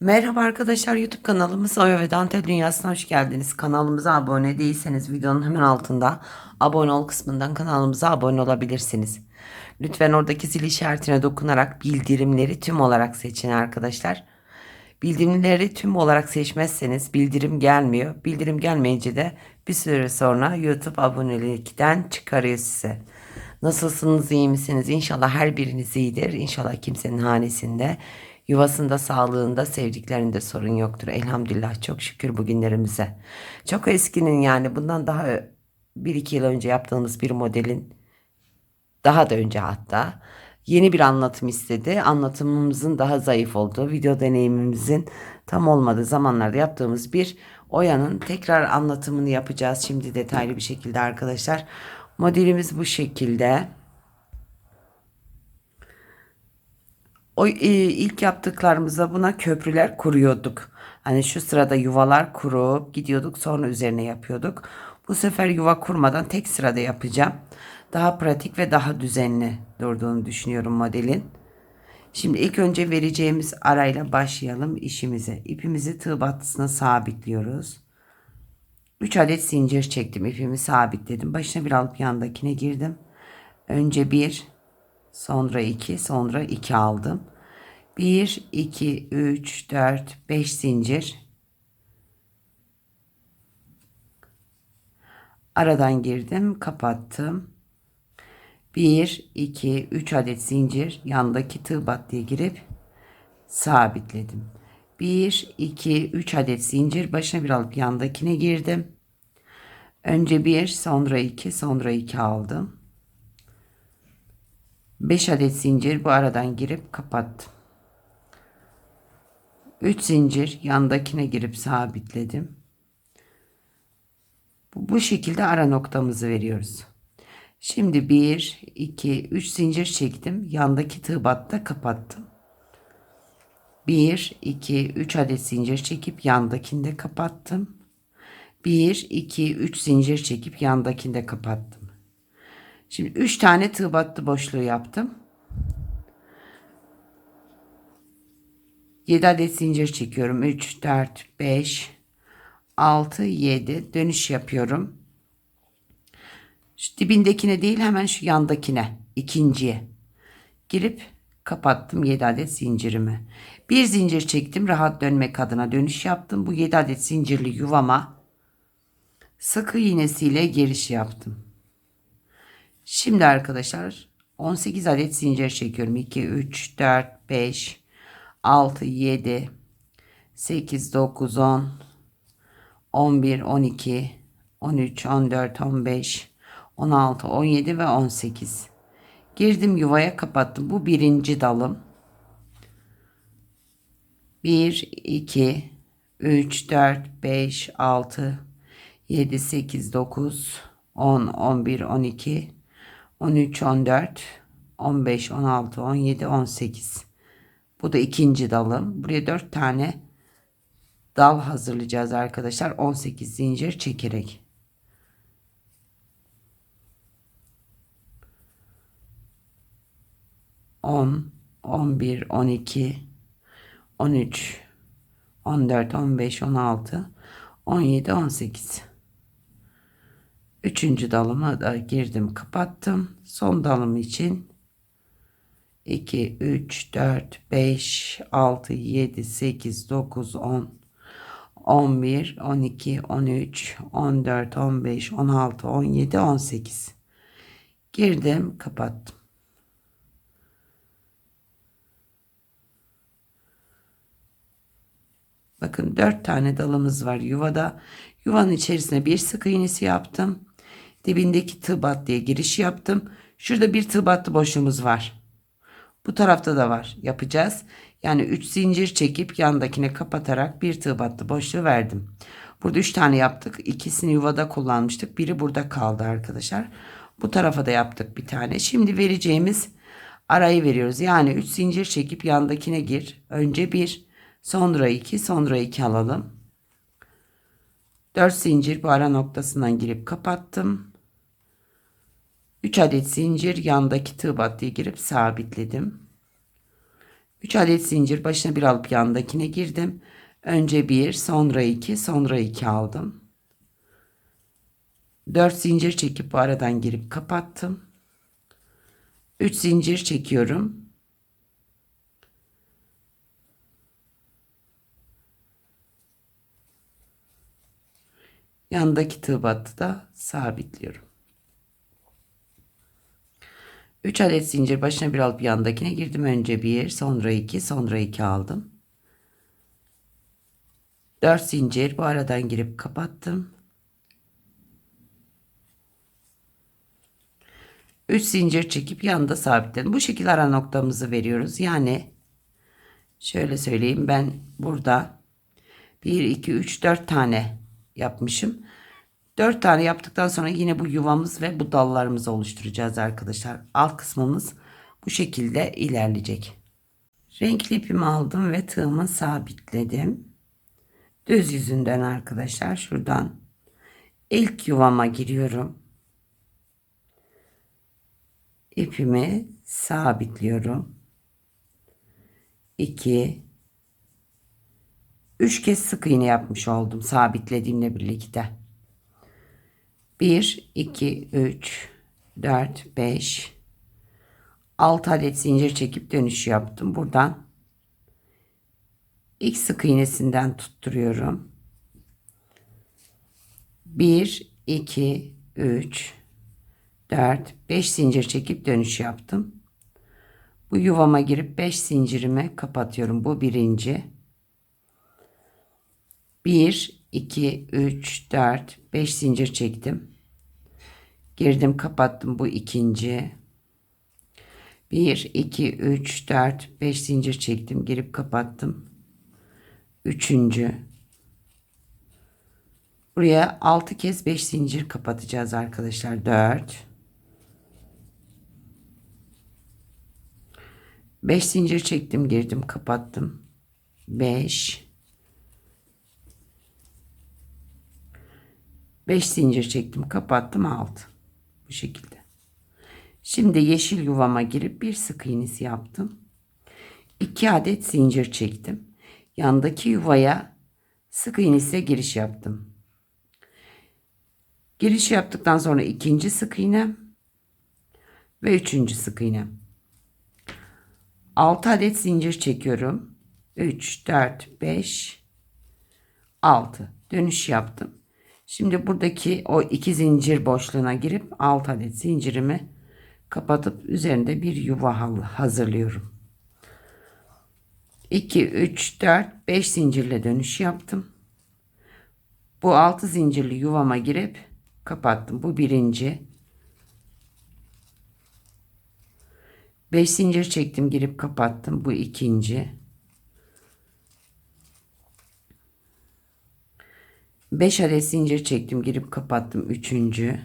Merhaba arkadaşlar YouTube kanalımız Oya ve Dantel Dünyası'na hoş geldiniz. Kanalımıza abone değilseniz videonun hemen altında abone ol kısmından kanalımıza abone olabilirsiniz. Lütfen oradaki zil işaretine dokunarak bildirimleri tüm olarak seçin arkadaşlar. Bildirimleri tüm olarak seçmezseniz bildirim gelmiyor. Bildirim gelmeyince de bir süre sonra YouTube abonelikten çıkarıyor size. Nasılsınız iyi misiniz? İnşallah her biriniz iyidir. İnşallah kimsenin hanesinde, yuvasında, sağlığında, sevdiklerinde sorun yoktur. Elhamdülillah çok şükür bugünlerimize. Çok eskinin yani bundan daha bir iki yıl önce yaptığımız bir modelin daha da önce hatta yeni bir anlatım istedi. Anlatımımızın daha zayıf olduğu, video deneyimimizin tam olmadığı zamanlarda yaptığımız bir Oya'nın tekrar anlatımını yapacağız şimdi detaylı bir şekilde arkadaşlar. Modelimiz bu şekilde. O e, ilk yaptıklarımızda buna köprüler kuruyorduk. Hani şu sırada yuvalar kurup gidiyorduk sonra üzerine yapıyorduk. Bu sefer yuva kurmadan tek sırada yapacağım. Daha pratik ve daha düzenli durduğunu düşünüyorum modelin. Şimdi ilk önce vereceğimiz arayla başlayalım işimize. İpimizi tığ battısına sabitliyoruz. 3 adet zincir çektim. ipimi sabitledim. Başına bir alıp yandakine girdim. Önce bir, sonra iki, sonra iki aldım. 1, 2, 3, 4, 5 zincir. Aradan girdim, kapattım. 1, 2, 3 adet zincir yandaki tığ battıya girip sabitledim. 1, 2, 3 adet zincir başına bir alıp yandakine girdim. Önce 1, sonra 2, sonra 2 aldım. 5 adet zincir bu aradan girip kapattım. 3 zincir yandakine girip sabitledim. Bu, şekilde ara noktamızı veriyoruz. Şimdi 1, 2, 3 zincir çektim. Yandaki tığ batta kapattım. 1, 2, 3 adet zincir çekip yandakinde kapattım. 1, 2, 3 zincir çekip yandakinde kapattım. Şimdi 3 tane tığ battı boşluğu yaptım. 7 adet zincir çekiyorum. 3, 4, 5, 6, 7 dönüş yapıyorum. Şu dibindekine değil hemen şu yandakine ikinciye girip kapattım 7 adet zincirimi. Bir zincir çektim rahat dönmek adına dönüş yaptım. Bu 7 adet zincirli yuvama sık iğnesiyle giriş yaptım. Şimdi arkadaşlar 18 adet zincir çekiyorum. 2, 3, 4, 5, 6, 7, 8, 9, 10, 11, 12, 13, 14, 15, 16, 17 ve 18. Girdim yuvaya kapattım. Bu birinci dalım. 1, 2, 3, 4, 5, 6, 7, 8, 9, 10, 11, 12, 13, 14, 15, 16, 17, 18. Bu da ikinci dalım. Buraya 4 tane dal hazırlayacağız arkadaşlar. 18 zincir çekerek. On, on bir, on iki, on üç, on dört, on beş, on altı, on yedi, on sekiz. Üçüncü dalıma da girdim kapattım. Son dalım için 2, 3, 4, 5, 6, 7, 8, 9, 10, 11, 12, 13, 14, 15, 16, 17, 18. Girdim kapattım. Bakın 4 tane dalımız var yuvada. Yuvanın içerisine bir sık iğnesi yaptım. Dibindeki tığ battıya giriş yaptım. Şurada bir tığ boşluğumuz var. Bu tarafta da var. Yapacağız. Yani 3 zincir çekip yandakine kapatarak bir tığ battı boşluğu verdim. Burada 3 tane yaptık. İkisini yuvada kullanmıştık. Biri burada kaldı arkadaşlar. Bu tarafa da yaptık bir tane. Şimdi vereceğimiz arayı veriyoruz. Yani 3 zincir çekip yandakine gir. Önce 1, sonra 2, sonra 2 alalım. 4 zincir bu ara noktasından girip kapattım. 3 adet zincir yandaki tığ battıya girip sabitledim. 3 adet zincir başına bir alıp yanındakine girdim. Önce 1, sonra 2, sonra 2 aldım. 4 zincir çekip bu aradan girip kapattım. 3 zincir çekiyorum. Yandaki tığ battı da sabitliyorum. 3 adet zincir başına bir alıp yandakine girdim. Önce 1, sonra 2, sonra 2 aldım. 4 zincir bu aradan girip kapattım. 3 zincir çekip yanında sabitledim. Bu şekilde ara noktamızı veriyoruz. Yani şöyle söyleyeyim ben burada 1 2 3 4 tane yapmışım. 4 tane yaptıktan sonra yine bu yuvamız ve bu dallarımızı oluşturacağız arkadaşlar. Alt kısmımız bu şekilde ilerleyecek. Renkli ipimi aldım ve tığımı sabitledim. Düz yüzünden arkadaşlar şuradan ilk yuvama giriyorum. İpimi sabitliyorum. 2 3 kez sık iğne yapmış oldum sabitlediğimle birlikte. 1 2 3 4 5 6 adet zincir çekip dönüş yaptım. Buradan ilk sık iğnesinden tutturuyorum. 1 2 3 4 5 zincir çekip dönüş yaptım. Bu yuvama girip 5 zincirimi kapatıyorum. Bu birinci. 1 2 3 4 5 zincir çektim. Girdim kapattım bu ikinci. 1 2 3 4 5 zincir çektim. Girip kapattım. Üçüncü. Buraya 6 kez 5 zincir kapatacağız arkadaşlar. 4 5 zincir çektim, girdim, kapattım. 5 5 zincir çektim, kapattım 6. Bu şekilde. Şimdi yeşil yuvama girip bir sık iğnesi yaptım. 2 adet zincir çektim. Yandaki yuvaya sık iğnesiyle giriş yaptım. Giriş yaptıktan sonra ikinci sık iğne ve üçüncü sık iğne. 6 adet zincir çekiyorum. 3, 4, 5, 6. Dönüş yaptım. Şimdi buradaki o iki zincir boşluğuna girip 6 adet zincirimi kapatıp üzerinde bir yuva hazırlıyorum. 2, 3, 4, 5 zincirle dönüş yaptım. Bu 6 zincirli yuvama girip kapattım. Bu birinci. 5 zincir çektim girip kapattım. Bu ikinci. 5 adet zincir çektim girip kapattım. Üçüncü.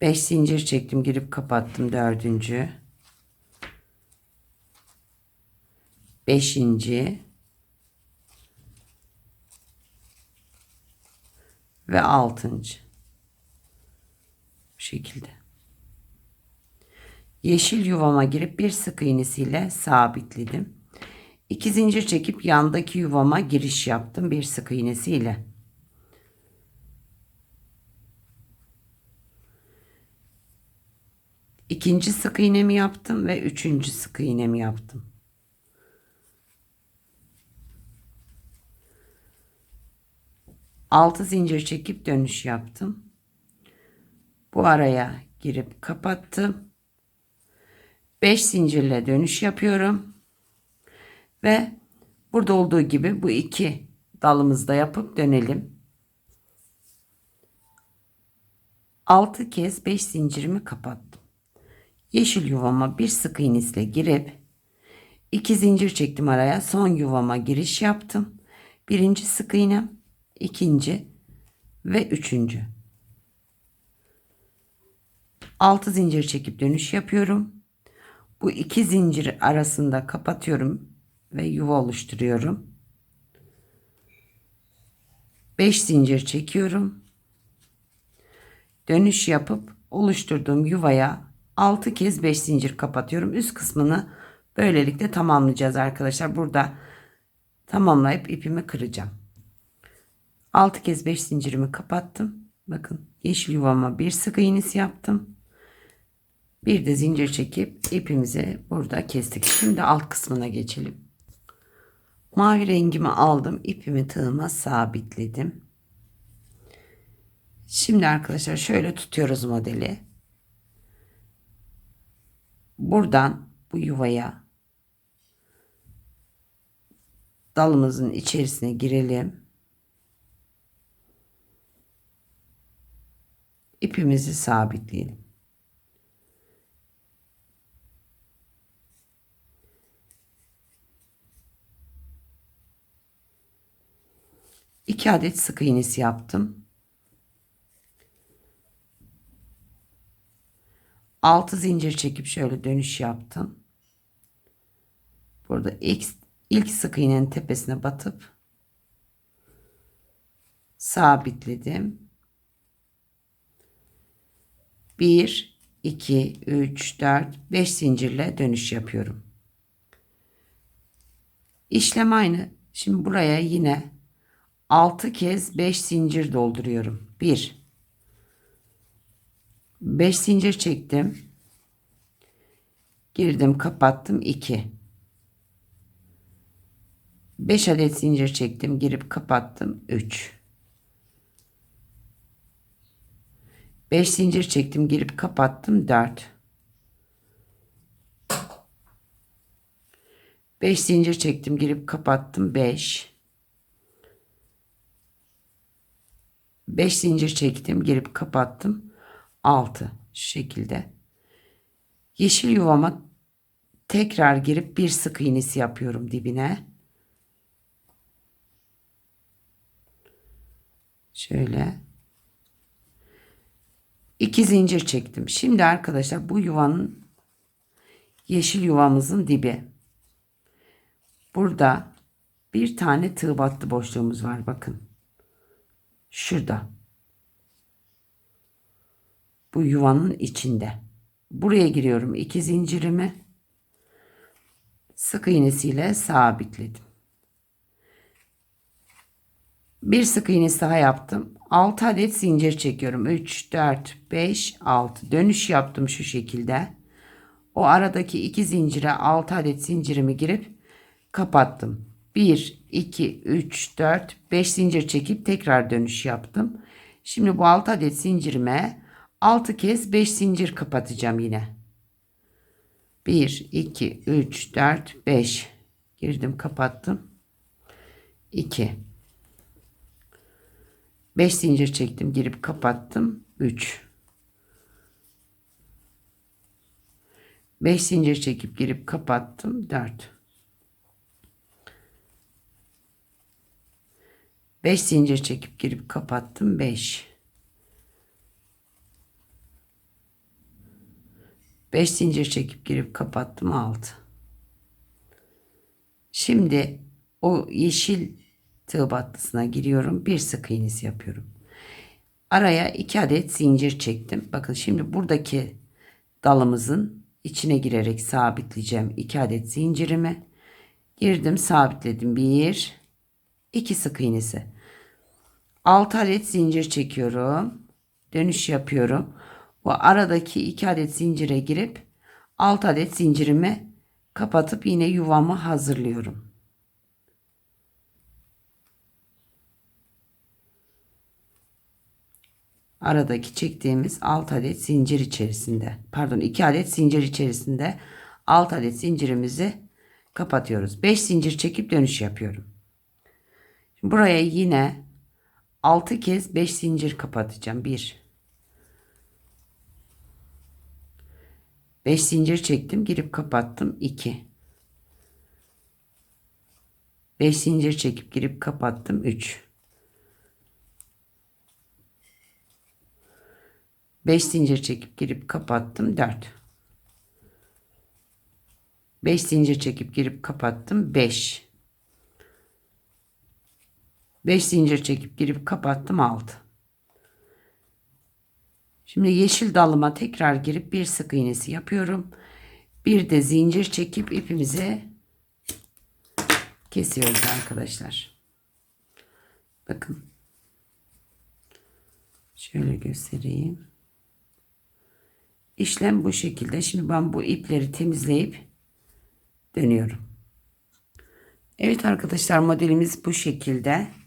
5 zincir çektim girip kapattım. Dördüncü. Beşinci. Ve altıncı. Bu şekilde. Yeşil yuvama girip bir sık iğnesiyle sabitledim. İki zincir çekip yandaki yuvama giriş yaptım bir sık iğnesiyle. İkinci sık iğnemi yaptım ve üçüncü sık iğnemi yaptım. Altı zincir çekip dönüş yaptım. Bu araya girip kapattım. 5 zincirle dönüş yapıyorum. Ve burada olduğu gibi bu iki dalımızda yapıp dönelim. 6 kez 5 zincirimi kapattım. Yeşil yuvama bir sık iğnesle girip 2 zincir çektim araya. Son yuvama giriş yaptım. Birinci sık iğne, ikinci ve üçüncü. 6 zincir çekip dönüş yapıyorum. Bu iki zincir arasında kapatıyorum ve yuva oluşturuyorum. 5 zincir çekiyorum. Dönüş yapıp oluşturduğum yuvaya 6 kez 5 zincir kapatıyorum. Üst kısmını böylelikle tamamlayacağız arkadaşlar. Burada tamamlayıp ipimi kıracağım. 6 kez 5 zincirimi kapattım. Bakın yeşil yuvama bir sık iğnesi yaptım. Bir de zincir çekip ipimizi burada kestik. Şimdi alt kısmına geçelim. Mavi rengimi aldım. ipimi tığıma sabitledim. Şimdi arkadaşlar şöyle tutuyoruz modeli. Buradan bu yuvaya dalımızın içerisine girelim. İpimizi sabitleyelim. İki adet sık iğnesi yaptım. 6 zincir çekip şöyle dönüş yaptım. Burada ilk, ilk sık iğnenin tepesine batıp sabitledim. 1 2 3 4 5 zincirle dönüş yapıyorum. İşlem aynı. Şimdi buraya yine 6 kez 5 zincir dolduruyorum. 1 5 zincir çektim. Girdim, kapattım 2. 5 adet zincir çektim, girip kapattım 3. 5 zincir çektim, girip kapattım 4. 5 zincir çektim, girip kapattım 5. 5 zincir çektim, girip kapattım 6 şu şekilde. Yeşil yuvama tekrar girip bir sık iğnesi yapıyorum dibine. Şöyle. iki zincir çektim. Şimdi arkadaşlar bu yuvanın yeşil yuvamızın dibi. Burada bir tane tığ battı boşluğumuz var bakın. Şurada bu yuvanın içinde. Buraya giriyorum iki zincirimi sık iğnesiyle sabitledim. Bir sık iğnesi daha yaptım. 6 adet zincir çekiyorum. 3, 4, 5, 6. Dönüş yaptım şu şekilde. O aradaki iki zincire 6 adet zincirimi girip kapattım. 1, 2, 3, 4, 5 zincir çekip tekrar dönüş yaptım. Şimdi bu 6 adet zincirime 6 kez 5 zincir kapatacağım yine. 1, 2, 3, 4, 5. Girdim kapattım. 2. 5 zincir çektim girip kapattım. 3. 5 zincir çekip girip kapattım. 4. 5 zincir çekip girip kapattım. 5. 5 zincir çekip girip kapattım 6. Şimdi o yeşil tığ battısına giriyorum. Bir sık iğnesi yapıyorum. Araya 2 adet zincir çektim. Bakın şimdi buradaki dalımızın içine girerek sabitleyeceğim 2 adet zincirimi. Girdim sabitledim. 1 2 sık iğnesi. 6 adet zincir çekiyorum. Dönüş yapıyorum. Bu aradaki iki adet zincire girip 6 adet zincirimi kapatıp yine yuvamı hazırlıyorum. Aradaki çektiğimiz 6 adet zincir içerisinde pardon 2 adet zincir içerisinde 6 adet zincirimizi kapatıyoruz. 5 zincir çekip dönüş yapıyorum. Buraya yine 6 kez 5 zincir kapatacağım. 1 5 zincir çektim. Girip kapattım. 2. 5 zincir çekip girip kapattım. 3. 5 zincir çekip girip kapattım. 4. 5 zincir çekip girip kapattım. 5. 5 zincir çekip girip kapattım. 6. Şimdi yeşil dalıma tekrar girip bir sık iğnesi yapıyorum. Bir de zincir çekip ipimizi kesiyoruz arkadaşlar. Bakın. Şöyle göstereyim. İşlem bu şekilde. Şimdi ben bu ipleri temizleyip dönüyorum. Evet arkadaşlar modelimiz bu şekilde.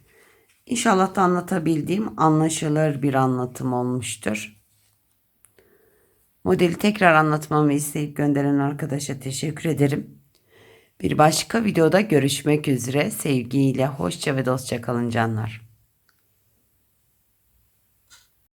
İnşallah da anlatabildiğim anlaşılır bir anlatım olmuştur. Modeli tekrar anlatmamı isteyip gönderen arkadaşa teşekkür ederim. Bir başka videoda görüşmek üzere. Sevgiyle, hoşça ve dostça kalın canlar.